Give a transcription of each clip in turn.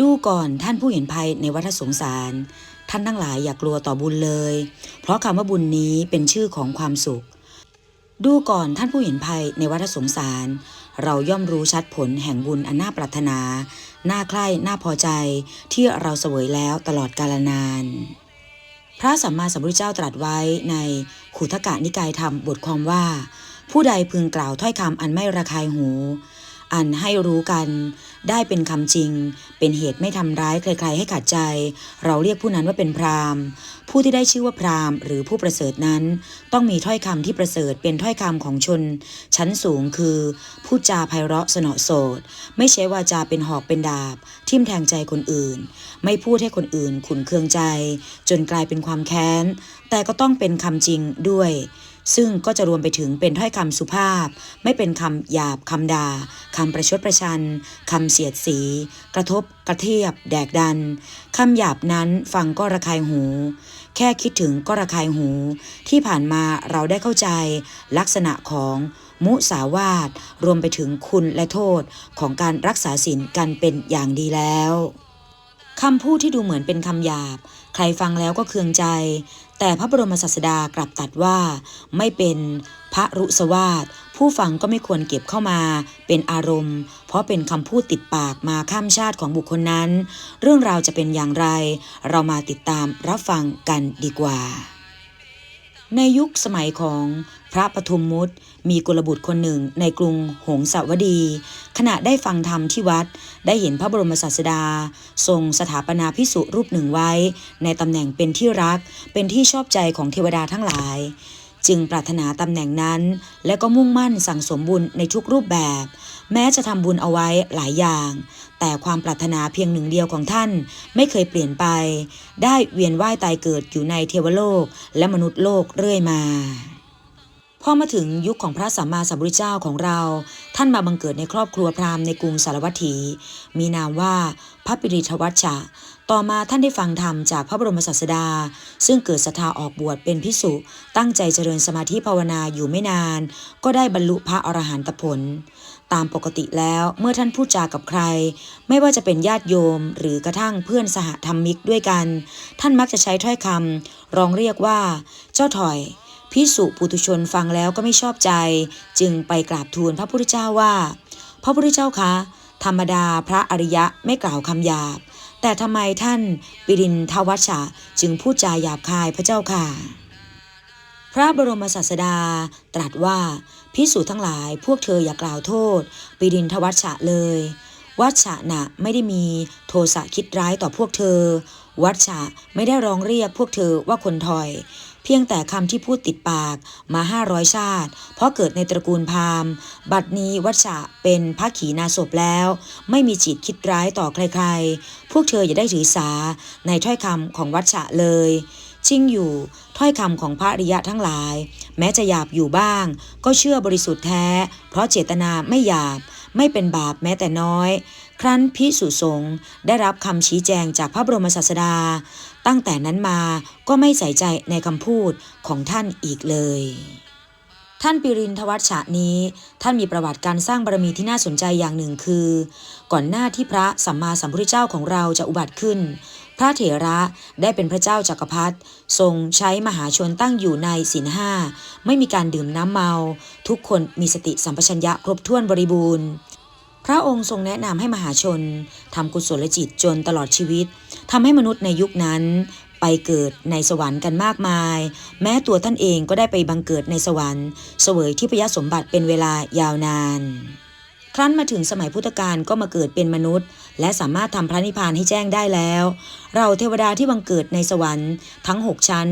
ดูก่อนท่านผู้เห็นภัยในวัฏสงสาร ท่านทั้งหลายอย่ากกลัวต่อบุญเลย เพราะคำว่าบุญนี้เป็นชื่อของความสุข ดูก่อนท่านผู้เห็นภัยในวัฏสงสาร เราย่อมรู้ชัดผลแห่งบุญอันน่าปรารถนา น่าใคร่น่าพอใจ ที่เราเสวยแล้วตลอดกาลนาน พระสัมมาสัมพุทธเจ้าตรัสไว้ในขุทกะนิกายธรรมบทความว่า ผู้ใดพึงกล่าวถ้อยคำอันไม่ระคายหู อันให้รู้กันได้เป็นคำจริง เป็นเหตุไม่ทำร้ายใครๆให้ขาดใจ เราเรียกผู้นั้นว่าเป็นพราหมณ์ผู้ที่ได้ชื่อว่าพราหมณ์หรือผู้ประเสริฐนั้น ต้องมีถ้อยคำที่ประเสริฐเป็นถ้อยคำของชน ชั้นสูงคือพูดจาไพเราะสนอโสด ไม่ใช่ว่าจาเป็นหอกเป็นดาบ ทิ่มแทงใจคนอื่น ไม่พูดให้คนอื่นขุนเคืองใจ จนกลายเป็นความแค้น แต่ก็ต้องเป็นคำจริงด้วย ซึ่งก็จะรวมไปถึงเป็นถ้อยคำสุภาพ ไม่เป็นคำหยาบคำด่าคำประชดประชันคำเสียดสี กระทบกระเทียบ แดกดันคำหยาบนั้นฟังก็ระคายหู แค่คิดถึงก็ระคายหู ที่ผ่านมาเราได้เข้าใจ ลักษณะของมุสาวาทรวมไปถึงคุณและโทษของการรักษาศีลกันเป็นอย่างดีแล้วคำพูดที่ดูเหมือนเป็นคำหยาบ ใครฟังแล้วก็เคืองใจ แต่พระบรมศาสดากลับตัดว่าไม่เป็นพระรุสวาสผู้ฟังก็ไม่ควรเก็บเข้ามาเป็นอารมณ์ เพราะเป็นคำพูดติดปากมาข้ามชาติของบุคคลนั้น เรื่องราวจะเป็นอย่างไร เรามาติดตามรับฟังกันดีกว่า ในยุคสมัยของพระปทุมมุตมีกุลบุตรคนหนึ่งในกรุงหงสาวดี ขณะได้ฟังธรรมที่วัดได้เห็นพระบรมศาสดา ทรงสถาปนาพิสุรูปหนึ่งไว้ ในตำแหน่งเป็นที่รักเป็นที่ชอบใจของเทวดาทั้งหลาย จึงปรารถนาตำแหน่งนั้น และก็มุ่งมั่นสั่งสมบุญในทุกรูปแบบ แม้จะทำบุญเอาไว้หลายอย่าง แต่ความปรารถนาเพียงหนึ่งเดียวของท่านไม่เคยเปลี่ยนไป ได้เวียนว่ายตายเกิดอยู่ในเทวโลกและมนุษย์โลกเรื่อยมาพอมาถึงยุคของพระสัมมาสัมพุทธเจ้าของเรา ท่านมาบังเกิดในครอบครัวพราหมณ์ในกรุงสารวัตถี มีนามว่าพระปิริทวัชชะ ต่อมาท่านได้ฟังธรรมจากพระบรมศาสดา ซึ่งเกิดศรัทธาออกบวชเป็นพิสุตั้งใจเจริญสมาธิภาวนาอยู่ไม่นาน ก็ได้บรรลุพระอรหันตผล ตามปกติแล้วเมื่อท่านพูดจากับใคร ไม่ว่าจะเป็นญาติโยมหรือกระทั่งเพื่อนสหธรรมิกด้วยกัน ท่านมักจะใช้ถ้อยคำรองเรียกว่า เจ้าถอยพิสุปุถุชนฟังแล้วก็ไม่ชอบใจ จึงไปกราบทูลพระพุทธเจ้าว่า พระพุทธเจ้าคะ ธรรมดาพระอริยะไม่กล่าวคำหยาบ แต่ทำไมท่านปิรินทวัชชะจึงพูดจาหยาบคายพระเจ้าค่ะ พระบรมศาสดาตรัสว่าพิสูจน์ทั้งหลายพวกเธออย่ากล่าวโทษ ปิรินทวัชชะเลย วัชชะน่ะไม่ได้มีโทสะคิดร้ายต่อพวกเธอ วัชชะไม่ได้ร้องเรียกพวกเธอว่าคนถอย เพียงแต่คำที่พูดติดปากมาห้าร้อยชาติ เพราะเกิดในตระกูลพราหมณ์ บัดนี้วัชชะเป็นพระขีณาสพแล้ว ไม่มีจิตคิดร้ายต่อใครๆ พวกเธออย่าได้ถือสาในถ้อยคำของวัชชะเลยจริงอยู่ ถ้อยคำของพระอริยะทั้งหลาย แม้จะหยาบอยู่บ้าง ก็เชื่อบริสุทธิ์แท้ เพราะเจตนาไม่หยาบ ไม่เป็นบาปแม้แต่น้อย ครั้นพิสุสงได้รับคำชี้แจงจากพระบรมศาสดา ตั้งแต่นั้นมาก็ไม่ใส่ใจในคำพูดของท่านอีกเลย ท่านปิรินทวัชชะนี้ ท่านมีประวัติการสร้างบารมีที่น่าสนใจอย่างหนึ่งคือ ก่อนหน้าที่พระสัมมาสัมพุทธเจ้าของเราจะอุบัติขึ้น พระเถระได้เป็นพระเจ้าจักรพรรดิทรงใช้มหาชนตั้งอยู่ในศีลห้าไม่มีการดื่มน้ำเมา ทุกคนมีสติสัมปชัญญะครบถ้วนบริบูรณ์ พระองค์ทรงแนะนำให้มหาชนทำกุศลจิตจนตลอดชีวิตทำให้มนุษย์ในยุคนั้นไปเกิดในสวรรค์กันมากมาย แม้ตัวท่านเองก็ได้ไปบังเกิดในสวรรค์ เสวยที่พยสมบัติเป็นเวลายาวนาน ครั้นมาถึงสมัยพุทธกาลก็มาเกิดเป็นมนุษย์ และสามารถทำพระนิพพานให้แจ้งได้แล้ว เราเทวดาที่บังเกิดในสวรรค์ทั้ง 6 ชั้น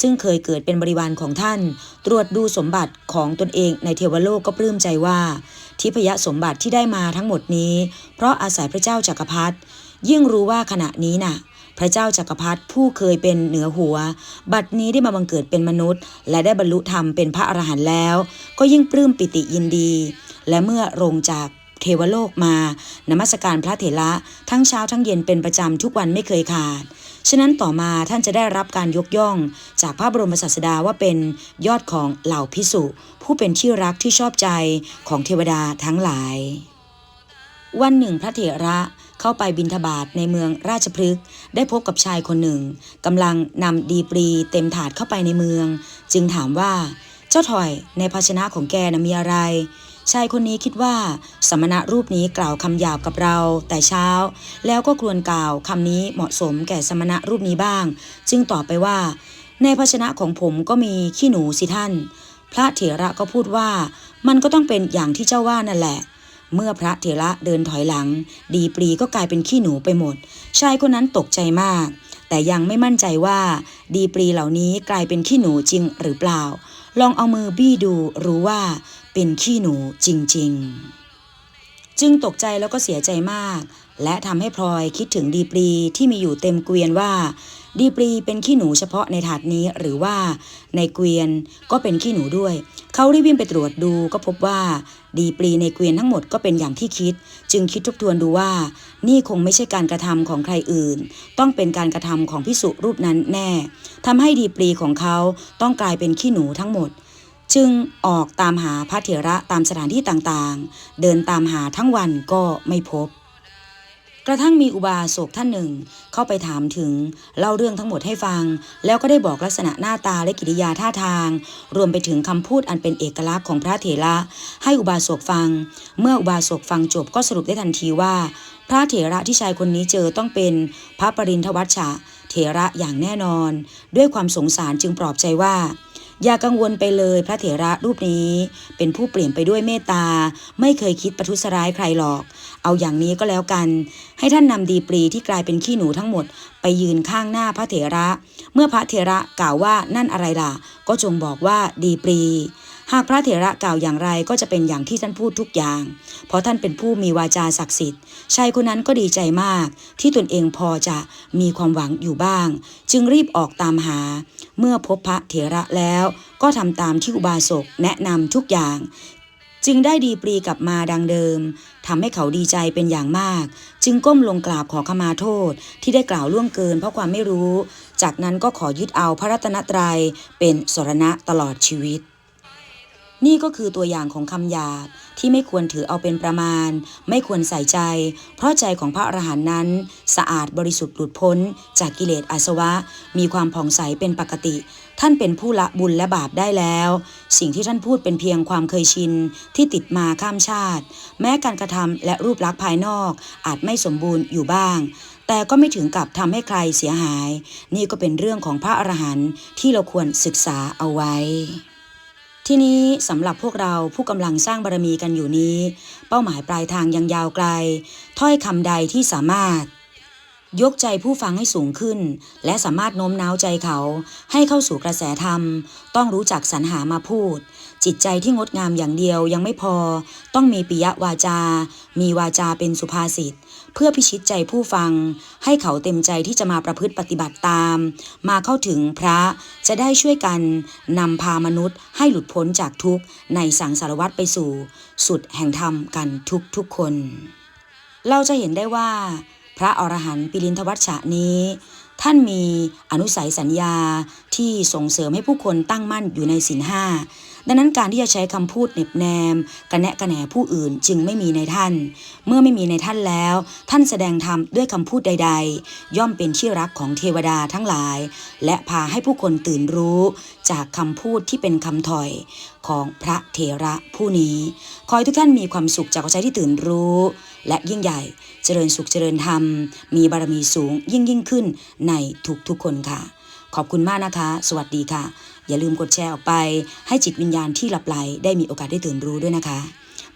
ซึ่งเคยเกิดเป็นบริวารของท่าน ตรวจดูสมบัติของตนเองในเทวโลกก็ปลื้มใจว่า ทิพยสมบัติที่ได้มาทั้งหมดนี้ เพราะอาศัยพระเจ้าจักรพรรดิยิ่งรู้ว่าขณะนี้น่ะ พระเจ้าจักรพรรดิผู้เคยเป็นเหนือหัว บัดนี้ได้มาบังเกิดเป็นมนุษย์ และได้บรรลุธรรมเป็นพระอรหันต์แล้ว ก็ยิ่งปลื้มปิติยินดี และเมื่อลงจาก เทวโลกมานมัสการพระเถระทั้งเช้าทั้งเย็นเป็นประจำทุกวันไม่เคยขาด ฉะนั้นต่อมาท่านจะได้รับการยกย่อง จากพระบรมศาสดาว่าเป็นยอดของเหล่าพิสุผู้เป็นที่รักที่ชอบใจของเทวดาทั้งหลาย วันหนึ่งพระเถระเข้าไปบินทบาทในเมืองราชพฤกษ์ได้พบกับชายคนหนึ่งกำลังนำดีปรีเต็มถาดเข้าไปในเมือง จึงถามว่า เจ้าถอยในภาชนะของแกนะมีอะไร ชายคนนี้คิดว่า สมณะรูปนี้กล่าวคำหยาบกับเรา แต่เช้า แล้วก็ควรกล่าวคำนี้เหมาะสมแก่สมณะรูปนี้บ้าง จึงตอบไปว่า ในภาชนะของผมก็มีขี้หนูสิท่าน พระเถระก็พูดว่า มันก็ต้องเป็นอย่างที่เจ้าว่านั่นแหละ เมื่อพระเถระเดินถอยหลัง ดีปรีก็กลายเป็นขี้หนูไปหมด ชายคนนั้นตกใจมาก แต่ยังไม่มั่นใจว่า ดีปรีเหล่านี้กลายเป็นขี้หนูจริงหรือเปล่า ลองเอามือบี้ดูรู้ว่า เป็นขี้หนูจริง ๆ จึงตกใจแล้วก็เสียใจมาก และทำให้พลอยคิดถึงดีปรีที่มีอยู่เต็มเกวียนว่า ดีปรีเป็นขี้หนูเฉพาะในถาดนี้หรือว่าในเกวียนก็เป็นขี้หนูด้วย เขารีบวิ่งไปตรวจดูก็พบว่า ดีปรีในเกวียนทั้งหมดก็เป็นอย่างที่คิด จึงคิดทบทวนดูว่า นี่คงไม่ใช่การกระทำของใครอื่น ต้องเป็นการกระทำของพิสุรูปนั้นแน่ทำให้ดีปรีของเขาต้องกลายเป็นขี้หนูทั้งหมด จึงออกตามหาพระเถระตามสถานที่ต่างๆ เดินตามหาทั้งวันก็ไม่พบ กระทั่งมีอุบาสกท่านหนึ่ง เข้าไปถามถึงเล่าเรื่องทั้งหมดให้ฟัง แล้วก็ได้บอกลักษณะหน้าตาและกิริยาท่าทาง รวมไปถึงคำพูดอันเป็นเอกลักษณ์ของพระเถระให้อุบาสกฟัง เมื่ออุบาสกฟังจบก็สรุปได้ทันทีว่า พระเถระที่ชายคนนี้เจอต้องเป็นพระปรินทวัชชะเถระอย่างแน่นอน ด้วยความสงสารจึงปลอบใจว่า อย่ากังวลไปเลยพระเถระรูปนี้ เป็นผู้เปลี่ยนไปด้วยเมตตา ไม่เคยคิดประทุษร้ายใครหรอก เอาอย่างนี้ก็แล้วกัน ให้ท่านนำดีปรีที่กลายเป็นขี้หนูทั้งหมด ไปยืนข้างหน้าพระเถระ เมื่อพระเถระกล่าวว่านั่นอะไรล่ะ ก็จงบอกว่าดีปรีหากพระเถระกล่าวอย่างไรก็จะเป็นอย่างที่ท่านพูดทุกอย่าง เพราะท่านเป็นผู้มีวาจาศักดิ์สิทธิ์ชายคนนั้นก็ดีใจมาก ที่ตนเองพอจะมีความหวังอยู่บ้าง จึงรีบออกตามหา เมื่อพบพระเถระแล้วก็ทำตามที่อุบาสกแนะนำทุกอย่าง จึงได้ดีปรีกลับมาดังเดิมทำให้เขาดีใจเป็นอย่างมาก จึงก้มลงกราบขอขมาโทษที่ได้กล่าวล่วงเกินเพราะความไม่รู้ จากนั้นก็ขอยึดเอาพระรัตนตรัยเป็นสรณะตลอดชีวิต นี่ก็คือตัวอย่างของคำหยาบที่ไม่ควรถือเอาเป็นประมาณ ไม่ควรใส่ใจ เพราะใจของพระอรหันต์นั้น สะอาดบริสุทธิ์หลุดพ้น จากกิเลสอาสวะ มีความผ่องใสเป็นปกติ ท่านเป็นผู้ละบุญและบาปได้แล้ว สิ่งที่ท่านพูดเป็นเพียงความเคยชิน ที่ติดมาข้ามชาติ แม้การกระทำและรูปลักษณ์ภายนอก อาจไม่สมบูรณ์อยู่บ้างแต่ก็ไม่ถึงกับทำให้ใครเสียหาย นี่ก็เป็นเรื่องของพระอรหันต์ที่เราควรศึกษาเอาไว้ ที่นี้สำหรับพวกเราผู้กำลังสร้างบารมีกันอยู่นี้ เป้าหมายปลายทางยังยาวไกล ถ้อยคำใดที่สามารถ ยกใจผู้ฟังให้สูงขึ้น และสามารถโน้มน้าวใจเขา ให้เข้าสู่กระแสธรรม ต้องรู้จักสรรหามาพูด จิตใจที่งดงามอย่างเดียวยังไม่พอ ต้องมีปิยวาจา มีวาจาเป็นสุภาษิตเพื่อพิชิตใจผู้ฟัง ให้เขาเต็มใจที่จะมาประพฤติปฏิบัติตาม มาเข้าถึงพระจะได้ช่วยกันนำพามนุษย์ให้หลุดพ้นจากทุกข์ในสังสารวัฏไปสู่ สุดแห่งธรรมกันทุกทุกคน เราจะเห็นได้ว่า พระอรหันต์ปิลินทวัชชะนี้ ท่านมีอนุสัยสัญญาที่ส่งเสริมให้ผู้คนตั้งมั่นอยู่ในศีลห้าดังนั้นการที่จะใช้คำพูดเน็บแนมกระแนะกระแหนผู้อื่นจึงไม่มีในท่าน เมื่อไม่มีในท่านแล้ว ท่านแสดงธรรมด้วยคำพูดใด ๆ ย่อมเป็นที่รักของเทวดาทั้งหลาย และพาให้ผู้คนตื่นรู้จากคำพูดที่เป็นคำถอยของพระเถระผู้นี้ ขอให้ทุกท่านมีความสุขจากใจที่ตื่นรู้ และยิ่งใหญ่ เจริญสุขเจริญธรรม มีบารมีสูงยิ่งยิ่งขึ้นในทุกๆคนค่ะ ขอบคุณมากนะคะ สวัสดีค่ะ อย่าลืมกดแชร์ออกไป ให้จิตวิญญาณที่หลับไหลได้มีโอกาสได้ตื่นรู้ด้วยนะคะ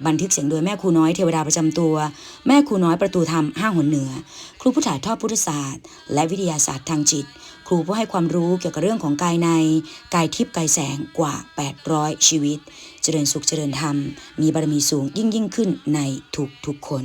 บันทึกเสียงโดยแม่ครูน้อยเทวดาประจำตัว แม่ครูน้อยประตูธรรมห้างหนเหนือ ครูผู้ถ่ายทอดพุทธศาสตร์ และวิทยาศาสตร์ทางจิต ครูผู้ให้ความรู้เกี่ยวกับเรื่องของกายใน กายทิพย์กายแสงกว่า 800 ชีวิต เจริญสุขเจริญธรรม มีบารมีสูงยิ่งยิ่งขึ้นในทุกทุกคน